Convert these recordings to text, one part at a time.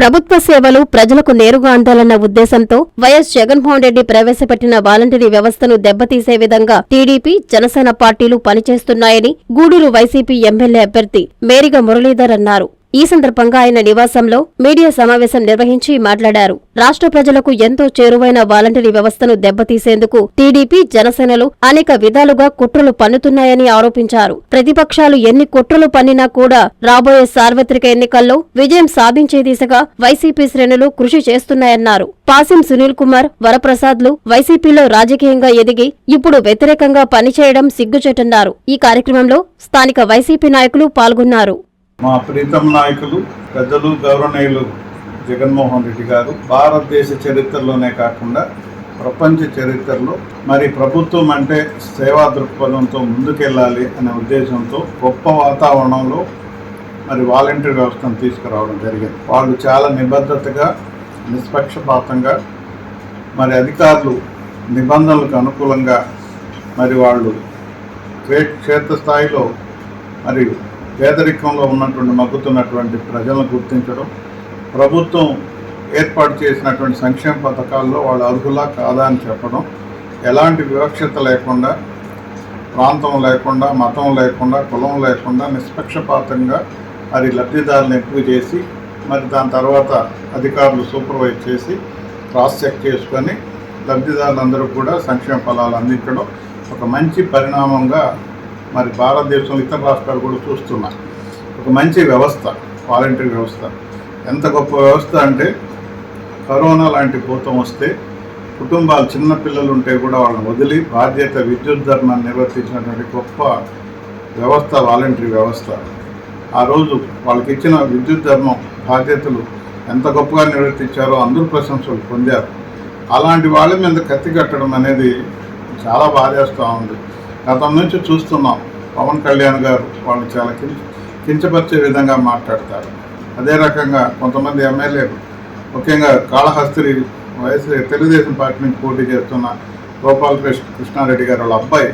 ప్రభుత్వ సేవలు ప్రజలకు నేరుగా అందాలన్న ఉద్దేశంతో వైఎస్ జగన్మోహన్ రెడ్డి ప్రవేశపెట్టిన వాలంటరీ వ్యవస్థను దెబ్బతీసే విధంగా టీడీపీ జనసేన పార్టీలు పనిచేస్తున్నాయని గూడూరు వైసీపీ ఎమ్మెల్యే అభ్యర్థి మేరిగ మురళీధర్ అన్నారు. ఈ సందర్భంగా ఆయన నివాసంలో మీడియా సమావేశం నిర్వహించి మాట్లాడారు. రాష్ట్ర ప్రజలకు ఎంతో చేరువైన వాలంటరీ వ్యవస్థను దెబ్బతీసేందుకు టీడీపీ జనసేనలు అనేక విధాలుగా కుట్రలు పన్నుతున్నాయని ఆరోపించారు. ప్రతిపక్షాలు ఎన్ని కుట్రలు పన్నినా కూడా రాబోయే సార్వత్రిక ఎన్నికల్లో విజయం సాధించే దిశగా వైసీపీ శ్రేణులు కృషి చేస్తున్నాయన్నారు. పాసిం సునీల్ కుమార్ వరప్రసాద్లు వైసీపీలో రాజకీయంగా ఎదిగి ఇప్పుడు వ్యతిరేకంగా పనిచేయడం సిగ్గుచేటన్నారు. ఈ కార్యక్రమంలో స్థానిక వైసీపీ నాయకులు పాల్గొన్నారు. మా ప్రీతం నాయకులు పెద్దలు గౌరవనీయులు జగన్మోహన్ రెడ్డి గారు భారతదేశ చరిత్రలోనే కాకుండా ప్రపంచ చరిత్రలో మరి ప్రభుత్వం అంటే సేవా దృక్పథంతో ముందుకెళ్ళాలి అనే ఉద్దేశంతో గొప్ప వాతావరణంలో మరి వాలంటీర్ వ్యవస్థను తీసుకురావడం జరిగింది. వాళ్ళు చాలా నిబద్ధతగా నిష్పక్షపాతంగా మరి అధికారులు నిబంధనలకు అనుకూలంగా మరి వాళ్ళు క్షేత్రస్థాయిలో మరియు పేదరికంలో ఉన్నటువంటి మగ్గుతున్నటువంటి ప్రజలను గుర్తించడం ప్రభుత్వం ఏర్పాటు చేసినటువంటి సంక్షేమ పథకాల్లో వాళ్ళు అర్హులా కాదా అని చెప్పడం ఎలాంటి వివక్షత లేకుండా ప్రాంతం లేకుండా మతం లేకుండా కులం లేకుండా నిష్పక్షపాతంగా మరి లబ్ధిదారులను ఎంపిక చేసి మరి దాని తర్వాత అధికారులు సూపర్వైజ్ చేసి క్రాస్ చెక్ చేసుకొని లబ్ధిదారులందరూ కూడా సంక్షేమ ఫలాలు అందించడం ఒక మంచి పరిణామంగా మరి భారతదేశంలో ఇతర రాష్ట్రాలు కూడా చూస్తున్నాయి ఒక మంచి వ్యవస్థ వాలంటీర్ వ్యవస్థ. ఎంత గొప్ప వ్యవస్థ అంటే కరోనా లాంటి భూతం వస్తే కుటుంబాలు చిన్న పిల్లలు ఉంటే కూడా వాళ్ళని వదిలి బాధ్యత విద్యుత్ ధర్మాన్ని నిర్వర్తించినటువంటి గొప్ప వ్యవస్థ వాలంటరీ వ్యవస్థ. ఆ రోజు వాళ్ళకి ఇచ్చిన విద్యుత్ ధర్మం బాధ్యతలు ఎంత గొప్పగా నిర్వర్తించారో అందరూ ప్రశంసలు పొందారు. అలాంటి వాళ్ళ మీద కత్తి కట్టడం అనేది చాలా బాధేస్తూ ఉంది. గతం నుంచి చూస్తున్నాం. పవన్ కళ్యాణ్ గారు వాళ్ళు చాలా కించ కించపరిచే విధంగా మాట్లాడతారు. అదే రకంగా కొంతమంది ఎమ్మెల్యేలు ముఖ్యంగా కాళహస్తి వయసు తెలుగుదేశం పార్టీ నుంచి పోటీ చేస్తున్న గోపాల్ కృష్ణ కృష్ణారెడ్డి గారు వాళ్ళ అబ్బాయి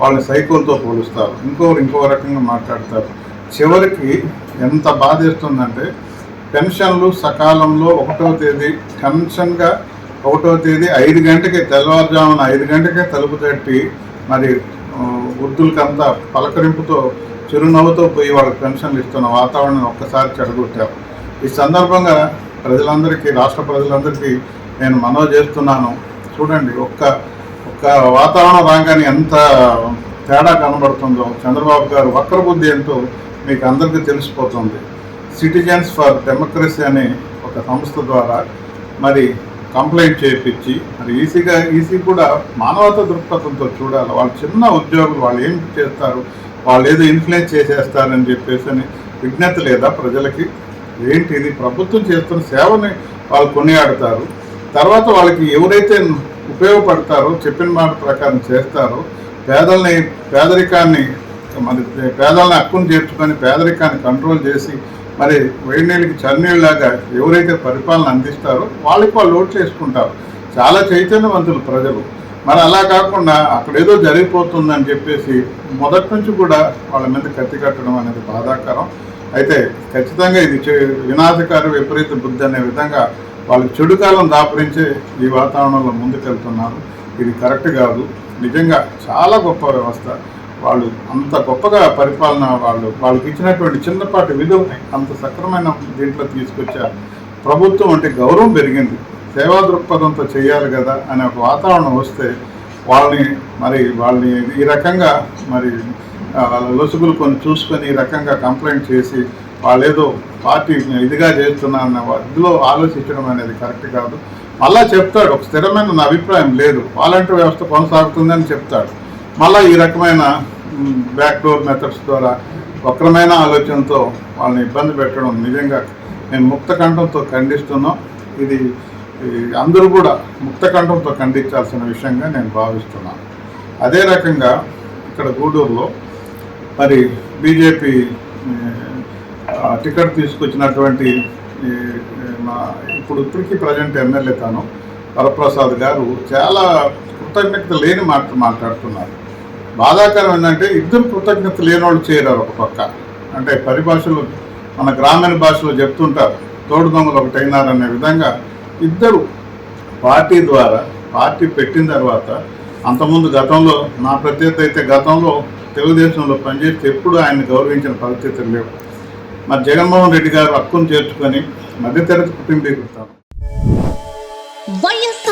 వాళ్ళని సైకోల్తో పోలుస్తారు. ఇంకొకరు ఇంకో రకంగా మాట్లాడతారు. చివరికి ఎంత బాధేస్తుందంటే పెన్షన్లు సకాలంలో ఒకటో తేదీ పెన్షన్గా ఒకటో తేదీ ఐదు గంటకి తెల్లవారుజామున ఐదు గంటకే తలుపు తట్టి మరి వృద్ధులకంతా పలకరింపుతో చిరునవ్వుతో పోయి వాళ్ళకి పెన్షన్లు ఇస్తున్న వాతావరణం ఒక్కసారి చెడగొట్టారు. ఈ సందర్భంగా ప్రజలందరికీ రాష్ట్ర ప్రజలందరికీ నేను మనవి చేస్తున్నాను. చూడండి ఒక్క ఒక్క వాతావరణం రాగానే ఎంత తేడా కనబడుతుందో చంద్రబాబు గారు వక్రబుద్ధి ఏంటో మీకు అందరికీ తెలిసిపోతుంది. సిటిజన్స్ ఫర్ డెమోక్రసీ అనే ఒక సంస్థ ద్వారా మరి కంప్లైంట్ చేయించి మరి ఈసీగా ఈసీ కూడా మానవతా దృక్పథంతో చూడాలి. వాళ్ళు చిన్న ఉద్యోగులు వాళ్ళు ఏం చేస్తారు? వాళ్ళు ఏదో ఇన్ఫ్లుయెన్స్ చేసేస్తారని చెప్పేసి అని విజ్ఞత లేదా ప్రజలకి? ఏంటి ఇది? ప్రభుత్వం చేస్తున్న సేవని వాళ్ళు కొనియాడతారు. తర్వాత వాళ్ళకి ఎవరైతే ఉపయోగపడతారో చెప్పిన మాట ప్రకారం చేస్తారో పేదల్ని పేదరికాన్ని మరి పేదలను హక్కును చేర్చుకొని పేదరికాన్ని కంట్రోల్ చేసి మరి వేడి నీళ్ళకి చన్నీళ్ళలాగా ఎవరైతే పరిపాలన అందిస్తారో వాళ్ళకి వాళ్ళు లోడ్ చేసుకుంటారు. చాలా చైతన్యవంతులు ప్రజలు. మరి అలా కాకుండా అక్కడేదో జరిగిపోతుందని చెప్పేసి మొదటి నుంచి కూడా వాళ్ళ మీద కత్తి కట్టడం అనేది బాధాకరం. అయితే ఖచ్చితంగా ఇది వినాశకారి విపరీత బుద్ధి అనే విధంగా వాళ్ళు చెడు కాలం దాపురించే ఈ వాతావరణంలో ముందుకెళ్తున్నారు. ఇది కరెక్ట్ కాదు. నిజంగా చాలా గొప్ప వ్యవస్థ. వాళ్ళు అంత గొప్పగా పరిపాలన వాళ్ళు వాళ్ళకి ఇచ్చినటువంటి చిన్నపాటి విలువని అంత సక్రమైన దీంట్లో తీసుకొచ్చారు. ప్రభుత్వం అంటే గౌరవం పెరిగింది. సేవా దృక్పథంతో చేయాలి కదా అనే ఒక వాతావరణం వస్తే వాళ్ళని మరి వాళ్ళని ఈ రకంగా మరి లొసుగులు కొన్ని చూసుకొని ఈ రకంగా కంప్లైంట్ చేసి వాళ్ళేదో పార్టీ ఇదిగా చేస్తున్నా అన్న ఇదిలో ఆలోచించడం అనేది కరెక్ట్ కాదు. మళ్ళా చెప్తాడు ఒక స్థిరమైన నా అభిప్రాయం లేదు. వాలంటీర్ వ్యవస్థ కొనసాగుతుందని చెప్తాడు. మళ్ళీ ఈ రకమైన బ్యాక్ డోర్ మెథడ్స్ ద్వారా వక్రమైన ఆలోచనతో వాళ్ళని ఇబ్బంది పెట్టడం నిజంగా నేను ముక్త కంఠంతో ఖండిస్తున్నాం. ఇది అందరూ కూడా ముక్త కంఠంతో ఖండించాల్సిన విషయంగా నేను భావిస్తున్నాను అదే రకంగా ఇక్కడ గూడూరులో మరి బీజేపీ టికెట్ తీసుకొచ్చినటువంటి మా ఇప్పుడు ఇప్పటికీ ప్రజెంట్ ఎమ్మెల్యే తాను వరప్రసాద్ గారు చాలా కృతజ్ఞత లేని మాట మాట్లాడుతున్నారు. బాధాకరం ఏంటంటే ఇద్దరు కృతజ్ఞత లేని వాళ్ళు చేయరారు ఒక పక్క. అంటే పరిభాషలో మన గ్రామీణ భాషలో చెప్తుంటారు తోడు దొంగలు ఒకటైనారనే విధంగా ఇద్దరు పార్టీ ద్వారా పార్టీ పెట్టిన తర్వాత అంతకుముందు గతంలో నా ప్రత్యేకత అయితే గతంలో తెలుగుదేశంలో పనిచేస్తే ఎప్పుడు ఆయన గౌరవించిన పరిస్థితులు లేవు. మరి జగన్మోహన్ రెడ్డి గారు హక్కును చేర్చుకొని మధ్యతరగతి కుటుంబీకృతాను